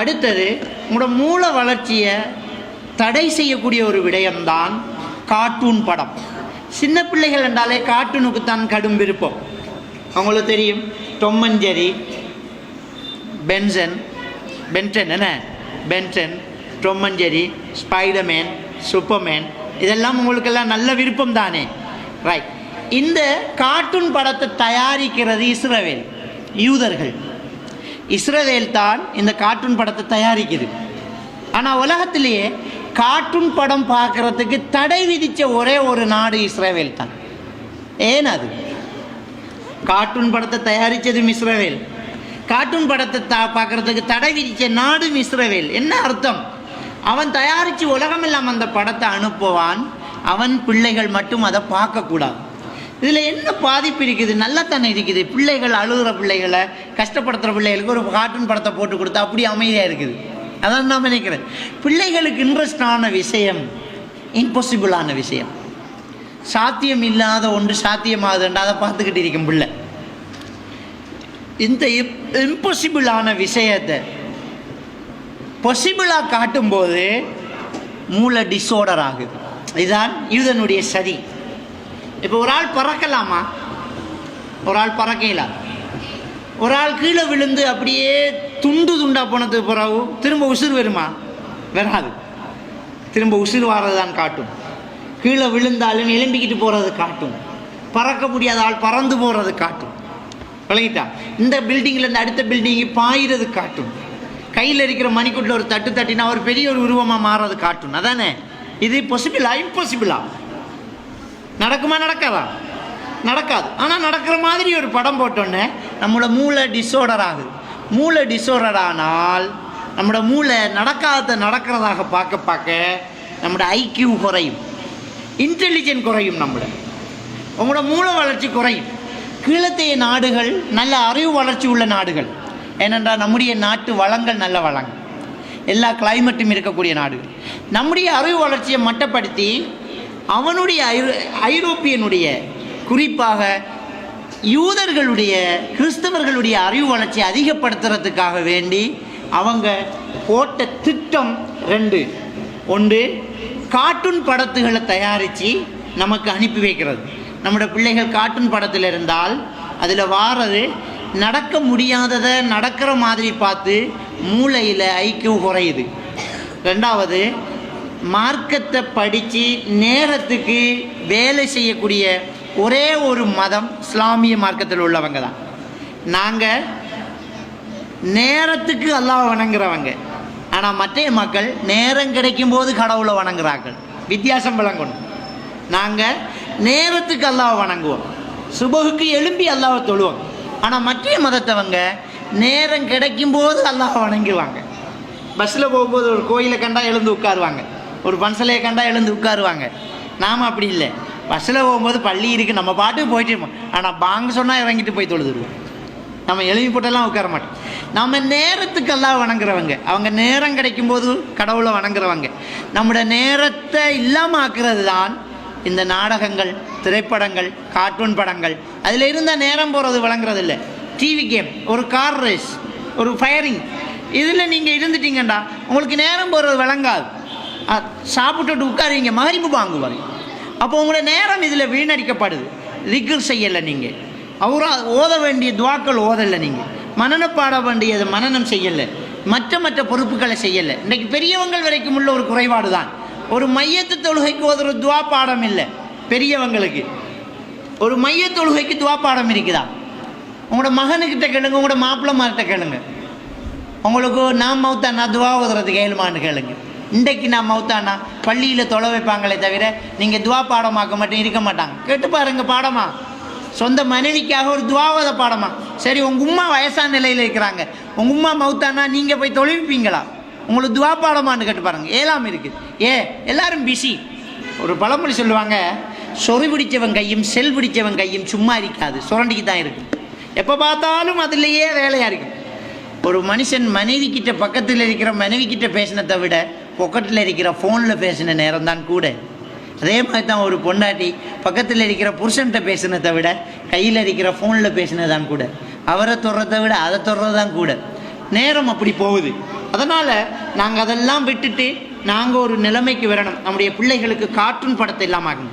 அடுத்தது உங்களோட மூல வளர்ச்சியை தடை செய்யக்கூடிய ஒரு விடயம்தான் கார்ட்டூன் படம். சின்ன பிள்ளைகள் என்றாலே கார்ட்டூனுக்கு தான் கடும் விருப்பம். அவங்களுக்கு தெரியும் டொம்மஞ்சரி பென்சன் பென்டன் என்ன? Ben ten Tom and Jerry Spiderman Superman இதெல்லாம் உங்களுக்கெல்லாம் நல்ல விருப்பம் தானே ரைட் இந்த கார்ட்டூன் படத்தை தயாரிக்கிறது இஸ்ரவேல் யூதர்கள். இஸ்ரவேல் தான் இந்த கார்ட்டூன் படத்தை தயாரிக்குது. ஆனால் உலகத்திலேயே கார்ட்டூன் படம் பார்க்கறதுக்கு தடை விதித்த ஒரே ஒரு நாடு இஸ்ரேவேல் தான். ஏன் அது? கார்ட்டூன் படத்தை தயாரித்ததும் இஸ்ரேவேல். கார்ட்டூன் படத்தை தா பார்க்கறதுக்கு தடை விதித்த நாடும் இஸ்ரேவேல். என்ன அர்த்தம்? அவன் தயாரித்து உலகமெல்லாம் அந்த படத்தை அனுப்புவான். அவன் பிள்ளைகள் மட்டும் அதை பார்க்கக்கூடாது. இதில் என்ன பாதிப்பு இருக்குது? நல்லா தானே இருக்குது. பிள்ளைகள் அழுகிற பிள்ளைகளை கஷ்டப்படுத்துகிற பிள்ளைகளுக்கு ஒரு கார்ட்டூன் படத்தை போட்டு கொடுத்தா அப்படி அமைதியாக இருக்குது. அதான் நான் நினைக்கிறேன். பிள்ளைகளுக்கு இன்ட்ரெஸ்டான விஷயம் இம்பாசிபிளான விஷயம். சாத்தியம் இல்லாத ஒன்று சாத்தியமாகுதுன்றா அதை பார்த்துக்கிட்டு இருக்கும் பிள்ளை. இந்த இம்பாசிபிளான விஷயத்தை பாசிபிளாக காட்டும்போது மூளை டிஸோர்டர் ஆகுது. இதுதான் யூதனுடைய சதி. இப்போ ஒரு ஆள் பறக்கலாமா? ஒரு ஆள் பறக்கல ஒரு ஆள் கீழே விழுந்து அப்படியே துண்டு துண்டாக போனதுக்கு பிறகு திரும்ப உசுர் வருமா? வராது. திரும்ப உசுர் வாரது தான் காட்டும். கீழே விழுந்தாலும் எலும்பிக்கிட்டு போகிறது காட்டும். பறக்க முடியாத ஆள் பறந்து போகிறது காட்டும். விளங்கிட்டா? இந்த பில்டிங்கில் இருந்து அடுத்த பில்டிங்கு பாயிறது காட்டும். கையில் இருக்கிற மணிக்கூட்டில் ஒரு தட்டு தட்டினா ஒரு பெரிய ஒரு உருவமாக மாறுறது காட்டும். அதானே? இது பாசிபிளா இம்பாசிபிளா நடக்குமா நடக்காதா? நடக்காது. ஆனால் நடக்கிற மாதிரி ஒரு படம் போட்டோன்னே நம்மளோட மூளை டிஸோர்டர் ஆகுது. மூளை டிஸோர்டர் ஆனால் நம்மளோட மூளை நடக்காத நடக்கிறதாக பார்க்க பார்க்க நம்மளோட ஐக்கியூ குறையும். இன்டெலிஜென்ட் குறையும் நம்மளோட. உங்களோட மூளை வளர்ச்சி குறையும். கீழத்தைய நாடுகள் நல்ல அறிவு வளர்ச்சி உள்ள நாடுகள். ஏனென்றால் நம்முடைய நாட்டு வளங்கள் நல்ல வளங்கள். எல்லா கிளைமேட்டும் இருக்கக்கூடிய நாடுகள். நம்முடைய அறிவு வளர்ச்சியை மட்டப்படுத்தி அவனுடைய ஐரோ ஐரோப்பியனுடைய குறிப்பாக யூதர்களுடைய கிறிஸ்தவர்களுடைய அறிவு வளர்ச்சியை அதிகப்படுத்துறதுக்காக வேண்டி அவங்க போட்ட திட்டம் ரெண்டு. ஒன்று கார்ட்டூன் படத்துகளை தயாரித்து நமக்கு அனுப்பி வைக்கிறது. நம்மளோட பிள்ளைகள் கார்ட்டூன் படத்தில் இருந்தால் அதில் வாரது நடக்க முடியாததை நடக்கிற மாதிரி பார்த்து மூளையில் ஐக்கியம் குறையுது. ரெண்டாவது மார்க்கத்தை படித்து நேரத்துக்கு வேலை செய்யக்கூடிய ஒரே ஒரு மதம் இஸ்லாமிய மார்க்கத்தில் உள்ளவங்க தான். நாங்கள் நேரத்துக்கு அல்லாஹ் வணங்குறவங்க. ஆனால் மற்ற மக்கள் நேரம் கிடைக்கும் போது கடவுளை வணங்குறார்கள். வித்தியாசம் விளங்கணும். நாங்கள் நேரத்துக்கு அல்லாஹ் வணங்குவோம். சுபகுக்கு எழும்பி அல்லாஹ்வை தொழுவோம். ஆனால் மற்ற மதத்தவங்க நேரம் கிடைக்கும் போது அல்லாஹ் வணங்குவாங்க பஸ்ஸில் போகும்போது ஒரு கோயிலை கண்டா எழுந்து உட்காருவாங்க. ஒரு பன்சலையை கண்டா எழுந்து உட்காருவாங்க. நாம் அப்படி இல்லை. பஸ்ஸில் போகும்போது பள்ளி இருக்குது நம்ம பாட்டுக்கு போயிட்டு இருப்போம். ஆனால் பாங்க சொன்னால் இறங்கிட்டு போய் தொழுதுருவோம். நம்ம எழுதி போட்டெல்லாம் உட்கார மாட்டோம். நம்ம நேரத்துக்கெல்லாம் வணங்குறவங்க. அவங்க நேரம் கிடைக்கும் போது கடவுளை வணங்குறவங்க. நம்மளோட நேரத்தை இல்லாமல் ஆக்குறது தான் இந்த நாடகங்கள் திரைப்படங்கள் கார்ட்டூன் படங்கள். அதில் இருந்தால் நேரம் போகிறது வழங்குறது இல்லை டிவி கேம் ஒரு கார் ரேஸ் ஒரு ஃபயரிங் இதில் நீங்கள் இருந்துட்டீங்கண்டா உங்களுக்கு நேரம் போகிறது விளங்காது. சாப்பிட்டுட்டு உட்காருவீங்க மகரிப்பு வாங்குவாங்க அப்போ உங்களோட நேரம் இதில் வீணடிக்கப்படுது. ரிக்கர் செய்யலை நீங்கள் அவரா ஓத வேண்டிய துவாக்கள் ஓதலை நீங்கள் மனனம் பாட வேண்டியது மனனம் செய்யலை. மற்ற மற்ற பொறுப்புகளை செய்யலை. இன்றைக்கு பெரியவங்கள் வரைக்கும் உள்ள ஒரு குறைபாடு தான். ஒரு மையத்து தொழுகைக்கு ஓதுற துவா பாடம் இல்லை. பெரியவங்களுக்கு. ஒரு மைய தொழுகைக்கு துவா பாடம் இருக்குதா? உங்களோட மகனுக்கிட்ட கேளுங்க உங்களோட மாப்பிள்ளமார்கிட்ட கேளுங்க. உங்களுக்கு நான் மௌத்தானா துவா ஓதுறது கேளுமான்னு கேளுங்க. இன்றைக்கு நான் மௌத்தானா? பள்ளியில் தொலை வைப்பாங்களே தவிர நீங்கள் துவா பாடமாக்க மட்டும் இருக்க மாட்டாங்க. கேட்டு பாருங்க பாடமா. சொந்த மனைவிக்காக ஒரு துவாவத பாடமா. சரி உங்கள் உம்மா வயசான நிலையில் இருக்கிறாங்க. உங்கள் உம்மா மௌத்தானா? நீங்கள் போய் தொழில்ப்பீங்களா உங்களுக்கு துவா பாடமான்னு கேட்டு பாருங்க. ஏழாம் இருக்குது ஏ எல்லாரும் பிஸி ஒரு பழமொழி சொல்லுவாங்க சொறி பிடிச்சவன் கையும் செல் பிடிச்சவன் கையும் சும்மா இருக்காது. சுரண்டிக்கு தான் இருக்கும் எப்போ பார்த்தாலும் அதுலேயே வேலையாக இருக்கும் ஒரு மனுஷன் மனைவி கிட்ட பக்கத்தில் இருக்கிற மனைவி கிட்ட பேசினதை விட பொக்கெட்டில் இருக்கிற ஃபோனில் பேசின நேரம் தான் கூட. அதே மாதிரி தான் ஒரு பொண்டாட்டி பக்கத்தில் இருக்கிற புருஷன்கிட்ட பேசினதை விட கையில் இருக்கிற ஃபோனில் பேசினதான் கூட. அவரை தொடுறதை விட அதை தொடுறது தான் கூட. நேரம் அப்படி போகுது. அதனால் நாங்கள் அதெல்லாம் விட்டுட்டு நாங்கள் ஒரு நிலைமைக்கு வரணும். நம்முடைய பிள்ளைகளுக்கு கார்ட்டூன் படத்தை இல்லாமல்